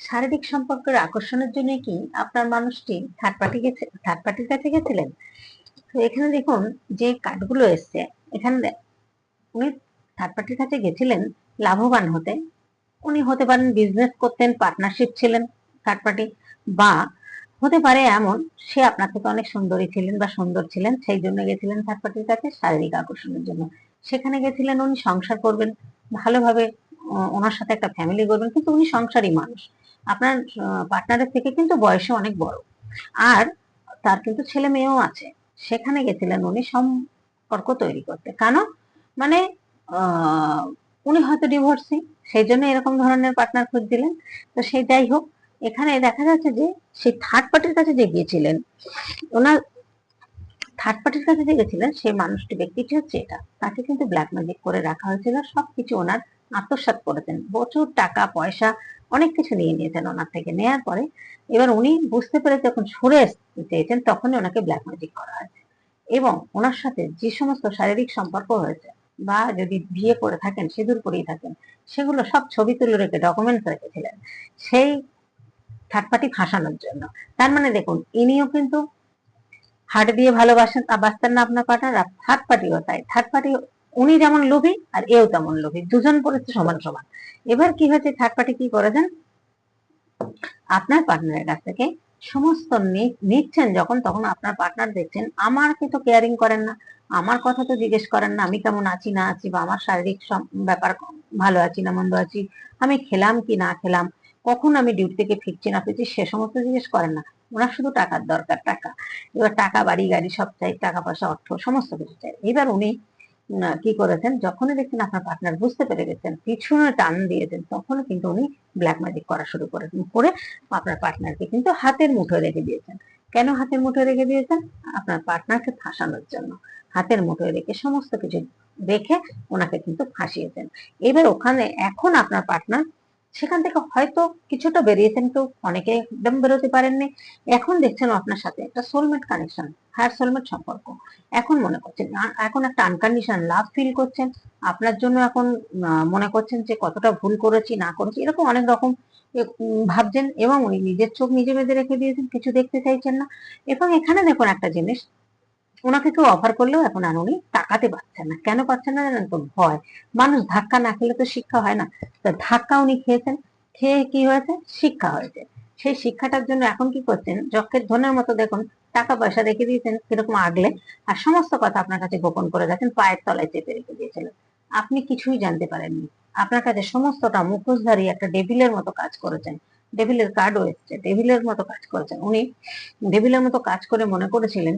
শারীরিক সম্পর্কের আকর্ষণের জন্য কি আপনার মানুষটি থার্ড পার্টি গেছে থার্ড পার্টির কাছে গেছিলেন তো এখানে দেখুন, যে কার্ডগুলো এসছে, এখানে উনি থার্ড পার্টির কাছে গেছিলেন লাভবান হতে। উনি হতে পারেন বিজনেস করতেন পার্টনারশিপ ছিলেন থার্ড পার্টি বা হতে পারে এমন, সে আপনার থেকে অনেক সুন্দরী ছিলেন বা সুন্দর ছিলেন, সেই জন্য গেছিলেন থার্ড পার্টির কাছে শারীরিক আকর্ষণের জন্য। সেখানে গেছিলেন, উনি সংসার করবেন, ভালোভাবে ওনার সাথে একটা ফ্যামিলি করবেন কিন্তু উনি সংসারী মানুষ। আপনার পার্টনারের থেকে কিন্তু বয়সে অনেক বড়। আর তার কিন্তু ছেলে মেয়েও আছে। সেখানে গেছিলেন উনি সম্পর্ক তৈরি করতে। কেন? মানে উনি হয়তো ডিভোর্সি সেই জন্য এরকম ধরনের পার্টনার খুঁজছিলেন। তো সেই যাই হোক, এখানে দেখা যাচ্ছে যে, সেই থার্ড পার্টির কাছে যে গিয়েছিলেন, ওনার থার্ড পার্টির কাছে যে গেছিলেন সেই মানুষটি ব্যক্তিটি হচ্ছে এটা। তাকে কিন্তু ব্ল্যাক ম্যাজিক করে রাখা হয়েছিল। সবকিছু ওনার আত্মসাৎ করেছেন। প্রচুর টাকা, পয়সা অনেক কিছু নিয়ে নিয়েছেন ওনার থেকে। নেয়ার পরে এবার উনি বুঝতে পেরে যখন সরে চেয়েছেন তখনই ওনাকে ব্ল্যাক ম্যাজিক করা হয়েছে। এবং ওনার সাথে যে সমস্ত শারীরিক সম্পর্ক হয়েছে বা যদি বিয়ে করে থাকেন, সিঁদুর পরেই থাকেন, সেগুলো সব ছবি তুলে রেখে ডকুমেন্টস রেখেছিলেন সেই থার্ড পার্টি ফাঁসানোর জন্য। তার মানে দেখুন, ইনিও কিন্তু হার্ট দিয়ে ভালোবাসেন বাঁচতেন না আপনার পার্টনার থার্ড পার্টিও তাই। থার্ড পার্টি উনি যেমন লোভী আর এও তেমন লোভী। দুজন পড়েছে সমান সমান। এবার কি হয়েছে? থার্ড পার্টি কি করেছেন আপনার পার্টনারের কাছ থেকে সমস্ত নিচ্ছেন যখন, তখন আপনার পার্টনার দেখছেন, আমার কিন্তু কেয়ারিং করেন না? আমার কথা তো জিজ্ঞেস করেন না। আমি কেমন আছি, না আছি বা আমার শারীরিক ব্যাপার ভালো আছি না মন্দ আছি? আমি খেলাম কি না খেলাম? কখন আমি ডিউটি থেকে ফিরছি না ফিরছি? সে সমস্ত জিজ্ঞেস করেন না। ওনার শুধু টাকার দরকার, টাকা। এবার টাকা, বাড়ি, গাড়ি, সব চাই, টাকা পয়সা, অর্থ, সমস্ত কিছু চাই। এবার উনি কি করেছেন? যখনই দেখছেন আপনার পার্টনার বুঝতে পেরে গেছেন, পিছনে টান দিয়েছেন তখন কিন্তু উনি ব্ল্যাক ম্যাজিক করা শুরু করেছেন, করে আপনার পার্টনারকে কিন্তু হাতের মুঠোয় রেখে দিয়েছেন। কেন হাতের মুঠোয় রেখে দিয়েছেন? আপনার পার্টনারকে ফাঁসানোর জন্য। হাতের মুঠোয় রেখে সমস্ত কিছু দেখে ওনাকে কিন্তু ফাঁসিয়েছেন। এবার ওখানে এখন আপনার পার্টনার সেখান থেকে হয়তো কিছুটা বেরিয়েছেন, কেউ অনেকে একদম বেরোতে পারেননি। এখন দেখছেন আপনার সাথে একটা সোলমেট কানেকশন হায়ার সোলমেট সম্পর্ক। এখন মনে করছেন এখন একটা আনকন্ডিশন লাভ ফিল করছেন। আপনার জন্য এখন মনে করছেন যে কতটা ভুল করেছি, না করেছি, এরকম অনেক রকম ভাবছেন এবং উনি নিজের চোখ নিজে বেঁধে রেখে দিয়েছেন, কিছু দেখতে চাইছেন না। এবং এখানে দেখুন একটা জিনিস ওনাকে কেউ অফার করলেও এখন আর উনি তাকাতে পারছেন না। কেন পারছেন না জানেন তো? ভয়। মানুষ ধাক্কা না খেলে তো শিক্ষা হয় না। তো ধাক্কা উনি খেয়েছেন। খেয়ে কি হয়েছে? শিক্ষা হয়েছে। সেই শিক্ষাটার জন্য এখন কি করছেন? যক্ষের ধনের মতো দেখুন, টাকা পয়সা রেখে দিয়েছেন, কীরকম আগলে। আর সমস্ত কথা আপনার কাছে গোপন করে গেছেন পায়ের তলায় চেপে রেখে দিয়েছিলেন। আপনি কিছুই জানতে পারেননি। আপনার কাছে সমস্তটা মুখোশধারী একটা ডেভিলের মতো কাজ করেছেন। ডেভিলের কার্ডও এসছে। ডেভিলের মতো কাজ করেছেন। উনি ডেভিলের মতো কাজ করে মনে করেছিলেন